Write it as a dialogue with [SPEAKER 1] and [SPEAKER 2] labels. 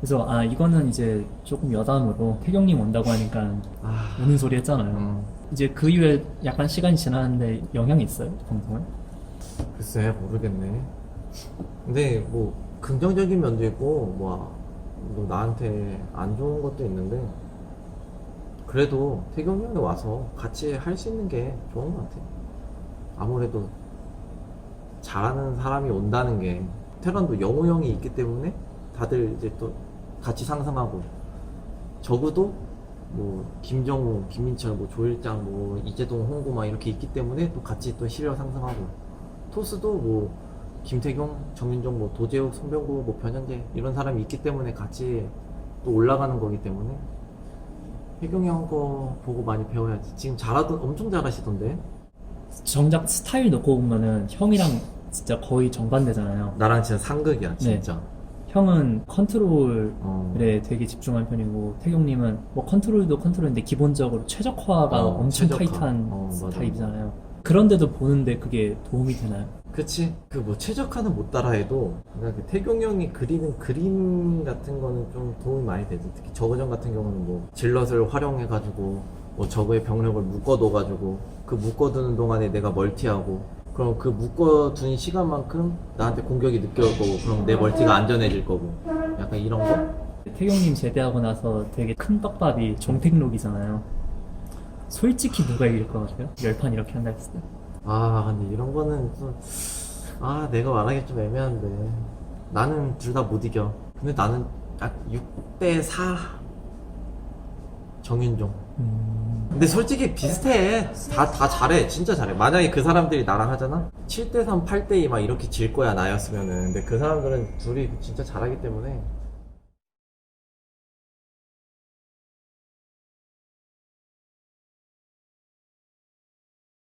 [SPEAKER 1] 그래서 아 이거는 이제 조금 여담으로 태경님 온다고 하니까
[SPEAKER 2] 아,
[SPEAKER 1] 우는 소리 했잖아요.
[SPEAKER 2] 음.
[SPEAKER 1] 이제 그 이후에 약간 시간이 지났는데 영향이 있어요 방송에?
[SPEAKER 2] 글쎄 모르겠네. 근데 뭐 긍정적인 면도 있고 뭐, 뭐 나한테 안 좋은 것도 있는데 그래도 태경이 형이 와서 같이 할 수 있는 게 좋은 것 같아. 아무래도 잘하는 사람이 온다는 게 테란도 영호 형이 있기 때문에 다들 이제 또 같이 상상하고 적어도 뭐 김정우, 김민철, 뭐 조일장, 뭐 이재동, 홍구 막 이렇게 있기 때문에 또 같이 또 실력 상승하고 토스도 뭐 김태경, 정윤정, 뭐 도재욱, 송병구, 뭐 변현재 이런 사람이 있기 때문에 같이 또 올라가는 거기 때문에 혜경이 형거 보고 많이 배워야지. 지금 잘하던 엄청 잘하시던데.
[SPEAKER 1] 정작 스타일 놓고 보면은 형이랑 진짜 거의 정반대잖아요.
[SPEAKER 2] 나랑 진짜 상극이야, 진짜.
[SPEAKER 1] 형은 컨트롤에
[SPEAKER 2] 어.
[SPEAKER 1] 되게 집중한 편이고 태경님은 뭐 컨트롤도 컨트롤인데 기본적으로 최적화가
[SPEAKER 2] 어,
[SPEAKER 1] 엄청
[SPEAKER 2] 최적화.
[SPEAKER 1] 타이트한
[SPEAKER 2] 어, 맞아.
[SPEAKER 1] 타입이잖아요. 그런데도 보는데 그게 도움이 되나요?
[SPEAKER 2] 그치? 그 뭐 최적화는 못 따라해도 그 태경 형이 그리는 그림 같은 거는 좀 도움이 많이 되지. 특히 저거전 같은 경우는 뭐 질럿을 활용해 가지고 뭐 저거의 병력을 묶어둬 가지고 그 묶어두는 동안에 내가 멀티하고 그럼 그 묶어둔 시간만큼 나한테 공격이 늦게 올 거고 그럼 내 멀티가 안전해질 거고 약간 이런 거?
[SPEAKER 1] 태경님 제대하고 나서 되게 큰 떡밥이 종택록이잖아요. 솔직히 누가 이길 것 같아요? 열판 이렇게 한다 했을 때.
[SPEAKER 2] 아 근데 이런 거는 좀아 내가 말하기 좀 애매한데 나는 둘 다 못 이겨 근데 나는 약 6대 4 정윤종.
[SPEAKER 1] 음,
[SPEAKER 2] 근데 솔직히 비슷해. 다, 다 잘해. 진짜 잘해. 만약에 그 사람들이 나랑 하잖아? 7대3 8대2 막 이렇게 질 거야 나였으면은. 근데 그 사람들은 둘이 진짜 잘하기 때문에